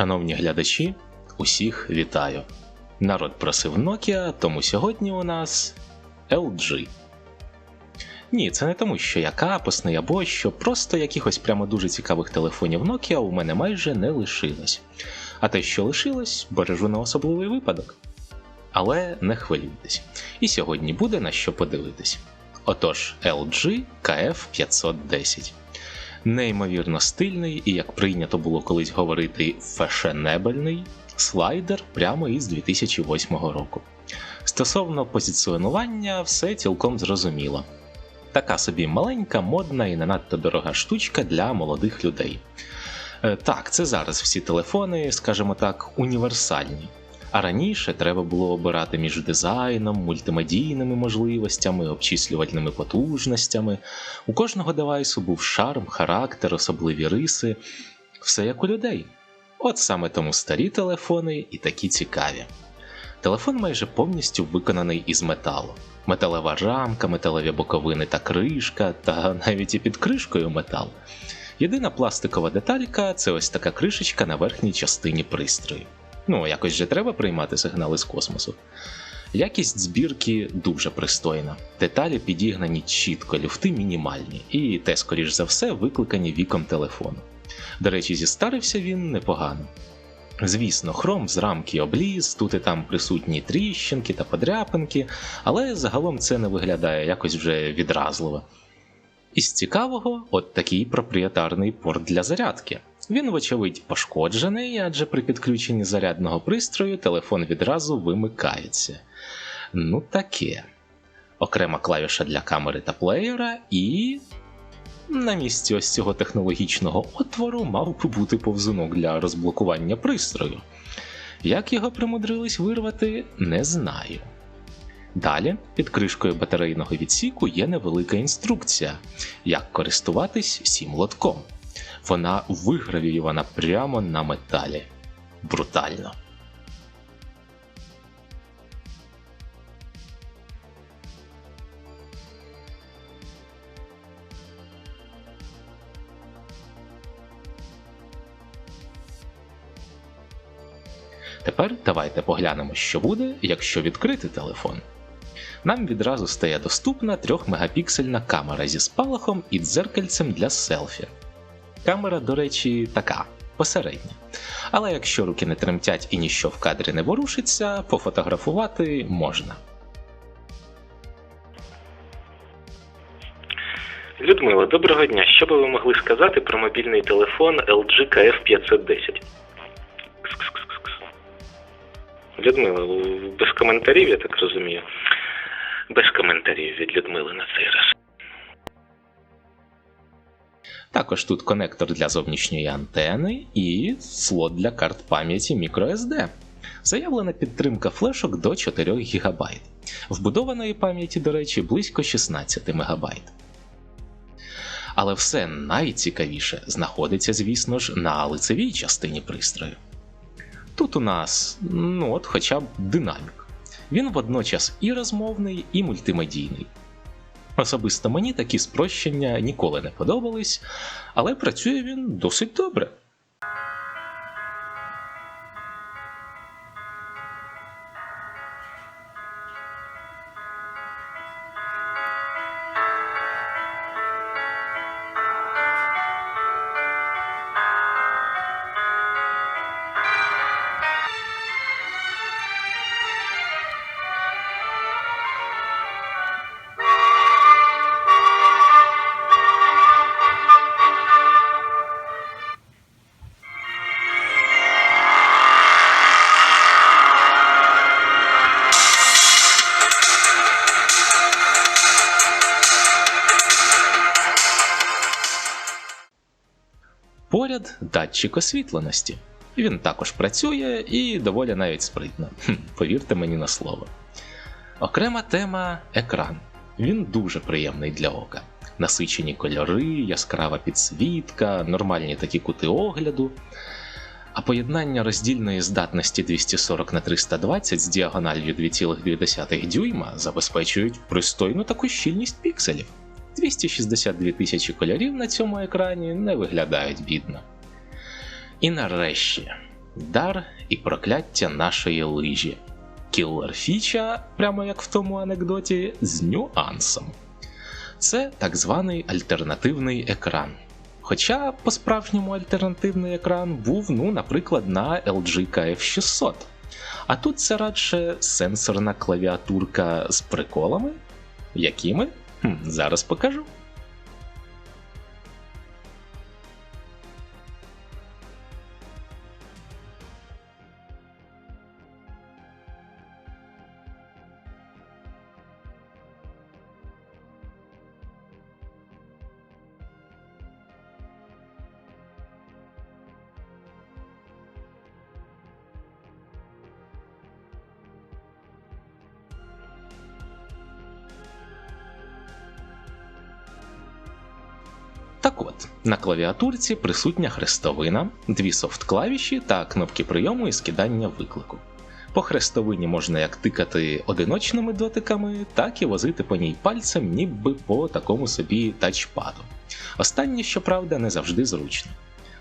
Шановні глядачі, усіх вітаю. Народ просив Nokia, тому сьогодні у нас LG. Ні, це не тому, що я капосний або що, просто якихось прямо дуже цікавих телефонів Nokia у мене майже не лишилось. А те, що лишилось, бережу на особливий випадок. Але не хвилюйтесь. І сьогодні буде на що подивитись. Отож, LG KF510. Неймовірно стильний і, як прийнято було колись говорити, фешенебельний слайдер прямо із 2008 року. Стосовно позиціонування, все цілком зрозуміло. Така собі маленька, модна і не надто дорога штучка для молодих людей. Е, Так, це зараз всі телефони, скажімо так, універсальні. А раніше треба було обирати між дизайном, мультимедійними можливостями, обчислювальними потужностями. У кожного девайсу був шарм, характер, особливі риси, все як у людей. От саме тому старі телефони і такі цікаві. Телефон майже повністю виконаний із металу. Металева рамка, металеві боковини та кришка, та навіть і під кришкою метал. Єдина пластикова деталька це ось така кришечка на верхній частині пристрою. Ну, якось же треба приймати сигнали з космосу. Якість збірки дуже пристойна. Деталі підігнані чітко, люфти мінімальні, і те, скоріш за все, викликані віком телефону. До речі, зістарився він непогано. Звісно, хром з рамки обліз, тут і там присутні тріщинки та подряпинки, але загалом це не виглядає якось вже відразливо. Із цікавого, от такий проприєтарний порт для зарядки. Він, вочевидь, пошкоджений, адже при підключенні зарядного пристрою телефон відразу вимикається. Ну таке. Окрема клавіша для камери та плеєра, і. На місці ось цього технологічного отвору мав би бути повзунок для розблокування пристрою. Як його примудрились вирвати, не знаю. Далі під кришкою батарейного відсіку є невелика інструкція, як користуватись сім лотком. Вона вигравіювана прямо на металі. Брутально. Тепер давайте поглянемо, що буде, якщо відкрити телефон. Нам відразу стає доступна 3-мегапіксельна камера зі спалахом і дзеркальцем для селфі. Камера, до речі, така посередня. Але якщо руки не тремтять і ніщо в кадрі не ворушиться, пофотографувати можна. Людмила, доброго дня. Що би ви могли сказати про мобільний телефон LG KF510? Людмила, без коментарів, я так розумію. Без коментарів від Людмили на цей раз. Також тут конектор для зовнішньої антени і слот для карт пам'яті microSD. Заявлена підтримка флешок до 4 ГБ. Вбудованої пам'яті, до речі, близько 16 МБ. Але все найцікавіше знаходиться, звісно ж, на лицевій частині пристрою. Тут у нас, ну от хоча б динамік. Він водночас і розмовний, і мультимедійний. Особисто мені такі спрощення ніколи не подобались, але працює він досить добре. Датчик освітленості. Він також працює і доволі навіть спритно. Повірте мені на слово. Окрема тема екран. Він дуже приємний для ока. Насичені кольори, яскрава підсвітка, нормальні такі кути огляду. А поєднання роздільної здатності 240 на 320 з діагональю 2,2 дюйма забезпечують пристойну таку щільність пікселів. 262 тисячі кольорів на цьому екрані не виглядають бідно. І нарешті, дар і прокляття нашої лижі. Кіллер фіча, прямо як в тому анекдоті, з нюансом. Це так званий альтернативний екран. Хоча по-справжньому альтернативний екран був, ну, наприклад, на LG KF600. А тут це радше сенсорна клавіатурка з приколами. Якими? Хм, Зараз покажу. Так от, на клавіатурці присутня хрестовина, дві софт-клавіші та кнопки прийому і скидання виклику. По хрестовині можна як тикати одиночними дотиками, так і возити по ній пальцем, ніби по такому собі тачпаду. Останнє, щоправда, не завжди зручно.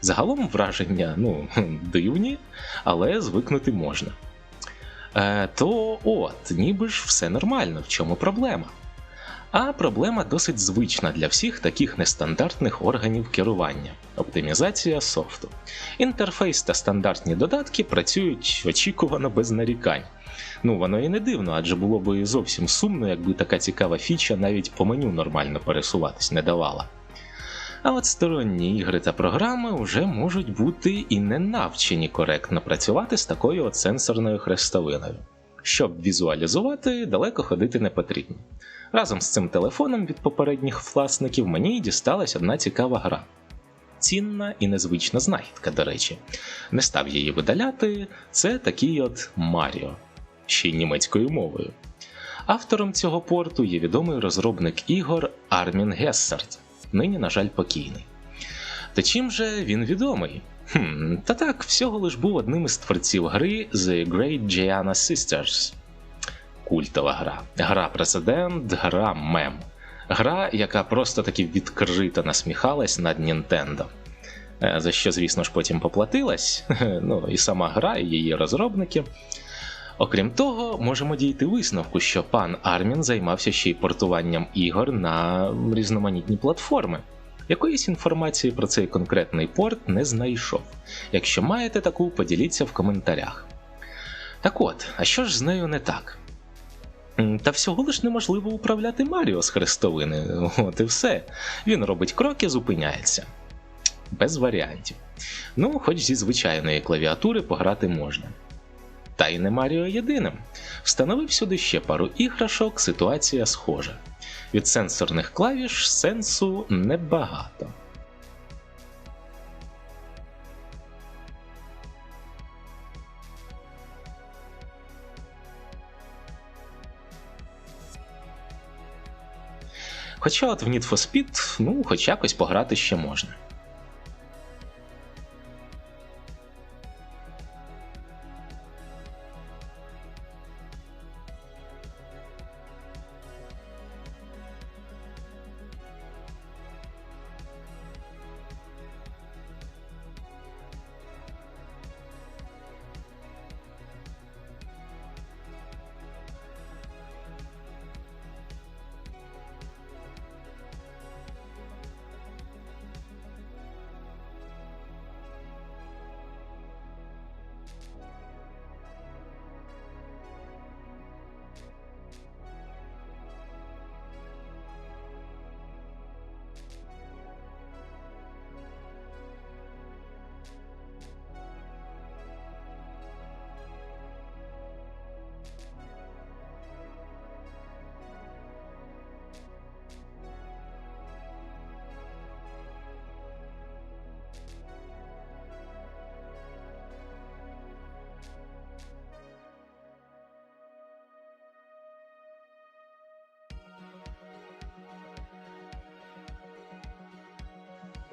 Загалом враження ну, дивні, але звикнути можна. Е, То от, ніби ж все нормально, в чому проблема? А проблема досить звична для всіх таких нестандартних органів керування оптимізація софту. Інтерфейс та стандартні додатки працюють очікувано без нарікань. Ну, воно і не дивно, адже було б і зовсім сумно, якби така цікава фіча навіть по меню нормально пересуватись не давала. А от сторонні ігри та програми вже можуть бути і не навчені коректно працювати з такою от сенсорною хрестовиною. Щоб візуалізувати, далеко ходити не потрібно. Разом з цим телефоном від попередніх власників мені дісталась одна цікава гра. Цінна і незвична знахідка, до речі. Не став її видаляти, це такий от Маріо, ще й німецькою мовою. Автором цього порту є відомий розробник ігор Армін Гессард, нині, на жаль, покійний. Та чим же він відомий? Хм, Та так, всього лиш був одним із творців гри The Great Gianna Sisters. Культова гра. Гра президент, гра мем. Гра, яка просто таки відкрито насміхалась над Нінтендо. За що, звісно ж, потім поплатилась, ну і сама гра, і її розробники. Окрім того, можемо дійти висновку, що пан Армін займався ще й портуванням ігор на різноманітні платформи. Якоїсь інформації про цей конкретний порт не знайшов. Якщо маєте таку, поділіться в коментарях. Так от, а що ж з нею не так? Та всього лиш неможливо управляти Маріо з хрестовини, от і все. Він робить кроки, зупиняється. Без варіантів. Ну, хоч зі звичайної клавіатури пограти можна. Та й не Маріо єдиним. Встановив сюди ще пару іграшок, ситуація схожа. Від сенсорних клавіш сенсу небагато. Хоча от в Need for Speed, ну, хоч якось пограти ще можна.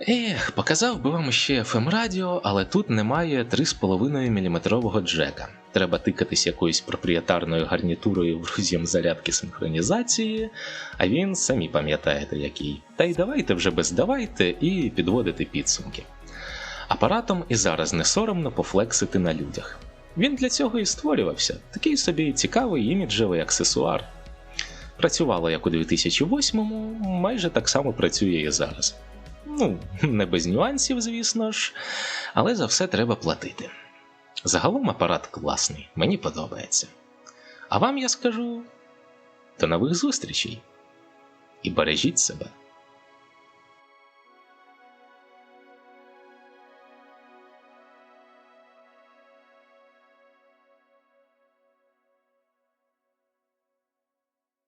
Ех, показав би вам ще FM радіо, але тут немає 3,5 мм джека. Треба тикатись якоюсь проприєтарною гарнітурою в роз'єм зарядки синхронізації, а він самі пам'ятаєте який. Та й давайте вже без давайте і підводити підсумки. Апаратом і зараз не соромно пофлексити на людях. Він для цього і створювався, такий собі цікавий іміджевий аксесуар. Працювало як у 2008-му, майже так само працює і зараз. Ну, не без нюансів, звісно ж, але за все треба платити. Загалом апарат класний, мені подобається. А вам я скажу до нових зустрічей і бережіть себе.